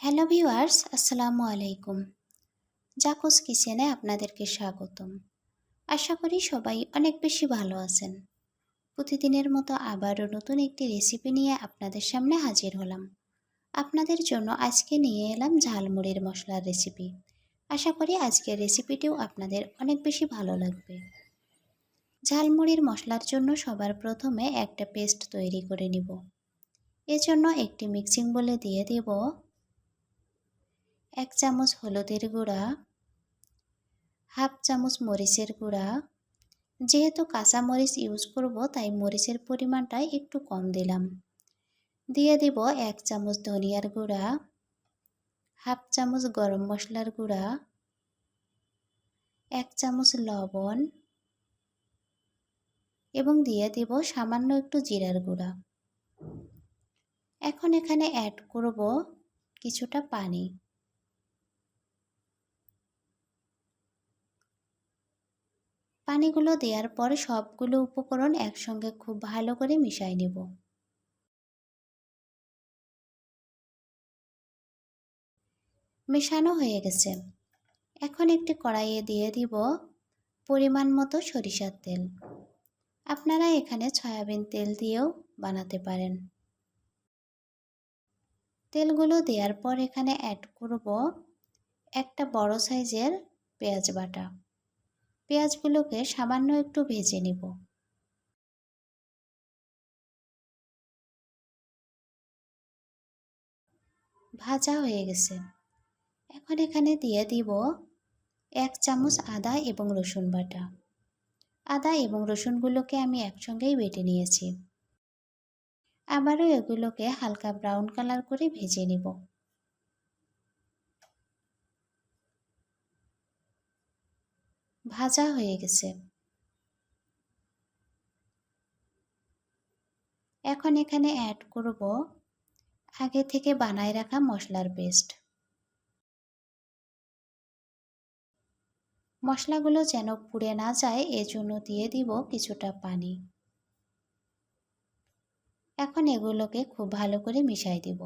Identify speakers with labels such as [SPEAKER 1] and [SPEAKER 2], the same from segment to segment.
[SPEAKER 1] Hello viewers আসসালামু আলাইকুম। জাকুস কিচেনে আপনাদেরকে স্বাগতম। আশা করি সবাই অনেক বেশি ভালো আছেন। প্রতিদিনের মতো আবারও নতুন একটি রেসিপি নিয়ে আপনাদের সামনে হাজির হলাম। আপনাদের জন্য আজকে নিয়ে এলাম ঝালমুড়ির মশলার রেসিপি আশা করি আজকের রেসিপিটিও আপনাদের অনেক বেশি ভালো লাগবে। ঝালমুড়ির মশলার জন্য সবার প্রথমে একটা পেস্ট তৈরি করে নিব। এজন্য একটি মিক্সিং বলে দিয়ে দেব এক চামচ হলুদের গুঁড়া, হাফ চামচ মরিচের গুঁড়া। যেহেতু কাঁচা মরিচ ইউজ করব, তাই মরিচের পরিমাণটা একটু কম দিলাম। দিয়ে দিব এক চামচ ধনিয়ার গুঁড়া, হাফ চামচ গরম মশলার গুঁড়া, এক চামচ লবণ এবং দিয়ে দিব সামান্য একটু জিরার গুঁড়া। এখন এখানে অ্যাড করব কিছুটা পানি। পানিগুলো দেওয়ার পর সবগুলো উপকরণ একসঙ্গে খুব ভালো করে মিশাই নেব। মেশানো হয়ে গেছে। এখন একটি কড়াইয়ে দিয়ে দিব পরিমাণ মতো সরিষার তেল। আপনারা এখানে সয়াবিন তেল দিয়েও বানাতে পারেন। তেলগুলো দেওয়ার পর এখানে অ্যাড করব একটা বড় সাইজের পেঁয়াজ বাটা। পেঁয়াজগুলোকে সামান্য একটু ভেজে নিব। ভাজা হয়ে গেছে। এখন এখানে দিয়ে দিব এক চামচ আদা এবং রসুন বাটা। আদা এবং রসুনগুলোকে আমি একসঙ্গেই বেটে নিয়েছি। আবারও এগুলোকে হালকা ব্রাউন কালার করে ভেজে নিব। ভাজা হয়ে গেছে। এখন এখানে অ্যাড করব আগে থেকে বানায় রাখা মশলার পেস্ট মশলাগুলো যেন পুড়ে না যায়, এজন্য দিয়ে দিব কিছুটা পানি। এখন এগুলোকে খুব ভালো করে মিশাই দিব।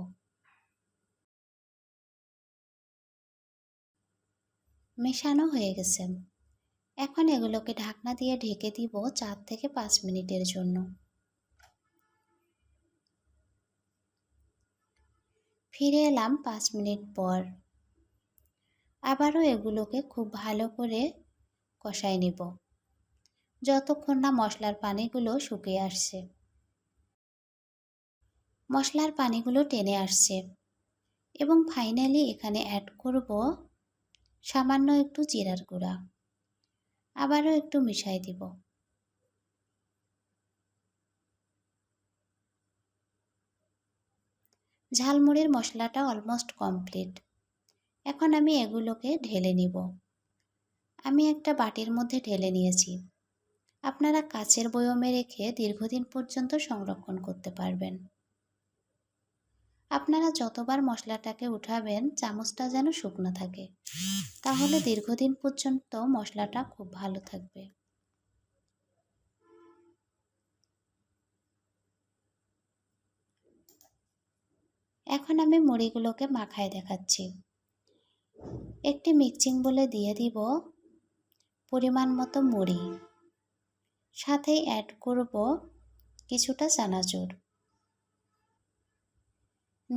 [SPEAKER 1] মেশানো হয়ে গেছে। এখন এগুলোকে ঢাকনা দিয়ে ঢেকে দিব চার থেকে পাঁচ মিনিটের জন্য। ফিরে এলাম পাঁচ মিনিট পর। আবারও এগুলোকে খুব ভালো করে কষাই নিব। যতক্ষণ না মশলার পানিগুলো শুকিয়ে আসছে। মশলার পানিগুলো টেনে আসছে। এবং ফাইনালি এখানে অ্যাড করব সামান্য একটু জিরার গুঁড়া। আবারও একটু মিশাই দিব। ঝালমুড়ির মশলাটা অলমোস্ট কমপ্লিট এখন আমি এগুলোকে ঢেলে নিব। আমি একটা বাটির মধ্যে ঢেলে নিয়েছি। আপনারা কাচের বয়মে রেখে দীর্ঘদিন পর্যন্ত সংরক্ষণ করতে পারবেন। আপনারা যতবার মশলাটাকে উঠাবেন, চামচটা যেন শুকনো থাকে। তাহলে দীর্ঘদিন পর্যন্ত মশলাটা খুব ভালো থাকবে। এখন আমি মুড়িগুলোকে মাখায় দেখাচ্ছি। একটি মিক্সিং বলে দিয়ে দিব পরিমাণ মতো মুড়ি। সাথেই অ্যাড করব কিছুটা চানাচুর।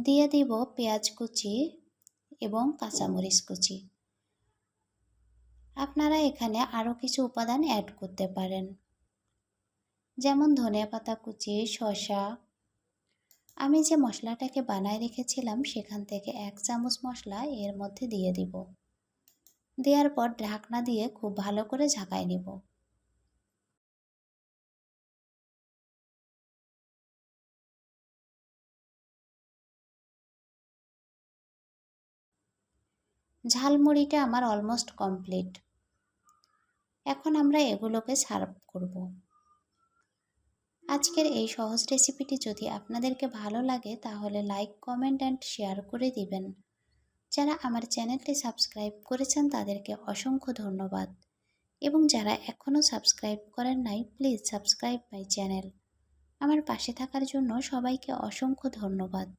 [SPEAKER 1] দিয়ে দিব পেঁয়াজ কুচি এবং কাঁচামরিচ কুচি। আপনারা এখানে আরও কিছু উপাদান অ্যাড করতে পারেন। যেমন ধনিয়া পাতা কুচি, শসা। আমি যে মশলাটাকে বানায় রেখেছিলাম, সেখান থেকে এক চামচ মশলা এর মধ্যে দিয়ে দিব। দেওয়ার পর ঢাকনা দিয়ে খুব ভালো করে ঝাঁকায় নেব। ঝালমুড়িটা আমার অলমোস্ট কমপ্লিট এখন আমরা এগুলোকে সার্ভ করব। আজকের এই সহজ রেসিপিটি যদি আপনাদেরকে ভালো লাগে, তাহলে লাইক কমেন্ট অ্যান্ড শেয়ার করে দিবেন। যারা আমার চ্যানেলটি সাবস্ক্রাইব করেছেন, তাদেরকে অসংখ্য ধন্যবাদ। এবং যারা এখনও সাবস্ক্রাইব করেন নাই প্লিজ সাবস্ক্রাইব মাই চ্যানেল আমার পাশে থাকার জন্য সবাইকে অসংখ্য ধন্যবাদ।